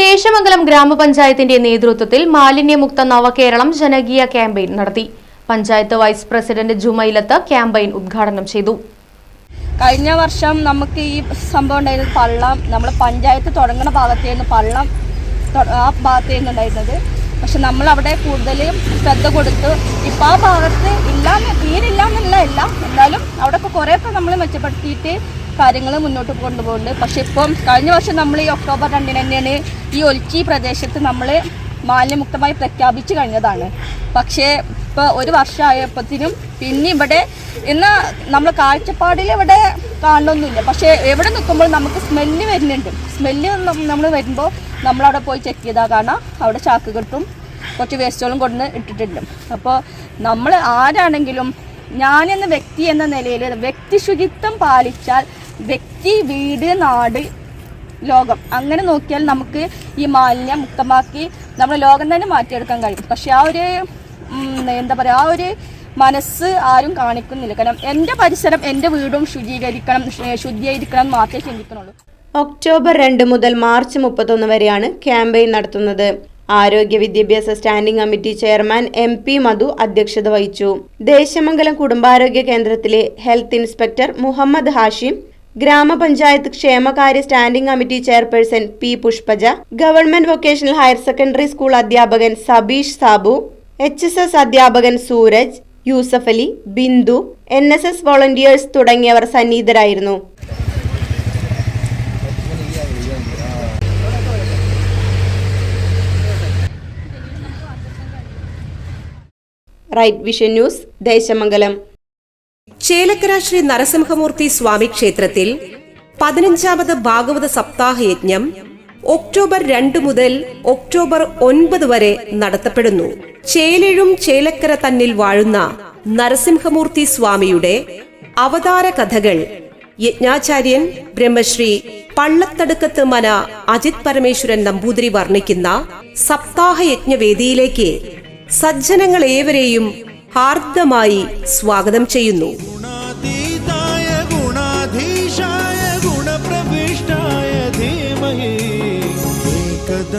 ദേശമംഗലം ഗ്രാമപഞ്ചായത്തിന്റെ നേതൃത്വത്തിൽ മാലിന്യമുക്ത നവകേരളം ജനകീയ ക്യാമ്പയിൻ നടത്തി. Panchayat vice president Jumailath campaign ഉദ്ഘാടനം ചെയ്തു. കഴിഞ്ഞ വർഷം നമുക്ക് ഈ സംഭവം ഉണ്ടായിരുന്നത് പള്ളം നമ്മൾ പഞ്ചായത്ത് തുടങ്ങുന്ന ഭാഗത്തായിരുന്നു പള്ളം ആ ഭാഗത്തായിരുന്നു ഉണ്ടായിരുന്നത്. പക്ഷെ നമ്മൾ അവിടെ കൂടുതൽ ശ്രദ്ധ കൊടുത്തു ഇപ്പം ആ ഭാഗത്ത് ഇല്ലാന്ന് തീരില്ല എന്നല്ല ഇല്ല എന്നാലും അവിടെ കുറേയൊക്കെ നമ്മൾ മെച്ചപ്പെടുത്തിയിട്ട് കാര്യങ്ങൾ മുന്നോട്ട് കൊണ്ടുപോകുന്നുണ്ട്. പക്ഷേ ഇപ്പം കഴിഞ്ഞ വർഷം നമ്മൾ ഈ ഒക്ടോബർ രണ്ടിന് തന്നെയാണ് ഈ ഒലിച്ചി പ്രദേശത്ത് നമ്മൾ മാലിന്യമുക്തമായി പ്രഖ്യാപിച്ചു കഴിഞ്ഞതാണ്. പക്ഷേ ഇപ്പോൾ ഒരു വർഷമായപ്പോഴത്തേനും പിന്നെ ഇവിടെ ഇന്ന് നമ്മൾ കാഴ്ചപ്പാടിൽ ഇവിടെ കാണണമെന്നില്ല പക്ഷേ എവിടെ നിൽക്കുമ്പോൾ നമുക്ക് സ്മെല്ല് വരുന്നുണ്ട്. സ്മെല്ല് നമ്മൾ വരുമ്പോൾ നമ്മളവിടെ പോയി ചെക്ക് ചെയ്താൽ കാണാം. അവിടെ ചാക്ക് കിട്ടും കുറച്ച് വേസ്റ്റുകളും കൊണ്ട് ഇട്ടിട്ടുണ്ട്. അപ്പോൾ നമ്മൾ ആരാണെങ്കിലും ഞാനെന്ന വ്യക്തി എന്ന നിലയിൽ വ്യക്തിശുചിത്വം പാലിച്ചാൽ വ്യക്തി വീട് നാട് ലോകം. അങ്ങനെ നോക്കിയാൽ നമുക്ക് ഈ മാലിന്യം മുക്തമാക്കി നമ്മുടെ ലോകം തന്നെ മാറ്റിയെടുക്കാൻ കഴിയും. പക്ഷെ ആ ഒരു എന്താ പറയുക ആ ഒരു മനസ്സ് ആരും കാണിക്കുന്നില്ല. കാരണം എന്റെ പരിസരം എന്റെ വീടും ശുചീകരിക്കണം ശുദ്ധീകരിക്കണം മാത്രമേ ചിന്തിക്കുന്നുള്ളൂ. ഒക്ടോബർ രണ്ട് മുതൽ മാർച്ച് മുപ്പത്തൊന്ന് വരെയാണ് ക്യാമ്പയിൻ നടത്തുന്നത്. ആരോഗ്യ വിദ്യാഭ്യാസ standing committee chairman M P Madhu അധ്യക്ഷത വഹിച്ചു. ദേശമംഗലം കുടുംബാരോഗ്യ കേന്ദ്രത്തിലെ ഹെൽത്ത് ഇൻസ്പെക്ടർ മുഹമ്മദ് ഹാഷിം ഗ്രാമപഞ്ചായത്ത് ക്ഷേമകാര്യ standing committee chairperson P Pushpaja government vocational higher secondary school അധ്യാപകൻ Sabeesh Sabu H S S അധ്യാപകൻ Suraj Yusuf Ali Bindu N S S volunteers തുടങ്ങിയവർ സന്നിഹിതരായിരുന്നു. Right vision news Desamangalam. Chelakkara Shri Narasimhamurthy Swami ക്ഷേത്രത്തിൽ പതിനഞ്ചാമത് ഭാഗവത സപ്താഹ യജ്ഞം October രണ്ട് മുതൽ ഒക്ടോബർ ഒൻപത് വരെ നടത്തപ്പെടുന്നു. ചേലഴും ചേലക്കര തന്നിൽ വാഴുന്ന നരസിംഹമൂർത്തി സ്വാമിയുടെ അവതാര കഥകൾ യജ്ഞാചാര്യൻ ബ്രഹ്മശ്രീ പള്ളത്തടുക്കത്ത് മന അജിത് പരമേശ്വരൻ നമ്പൂതിരി വർണിക്കുന്ന സപ്താഹ യജ്ഞവേദിയിലേക്ക് സജ്ജനങ്ങൾ ഏവരെയും ഹാർദമായി സ്വാഗതം ചെയ്യുന്നു.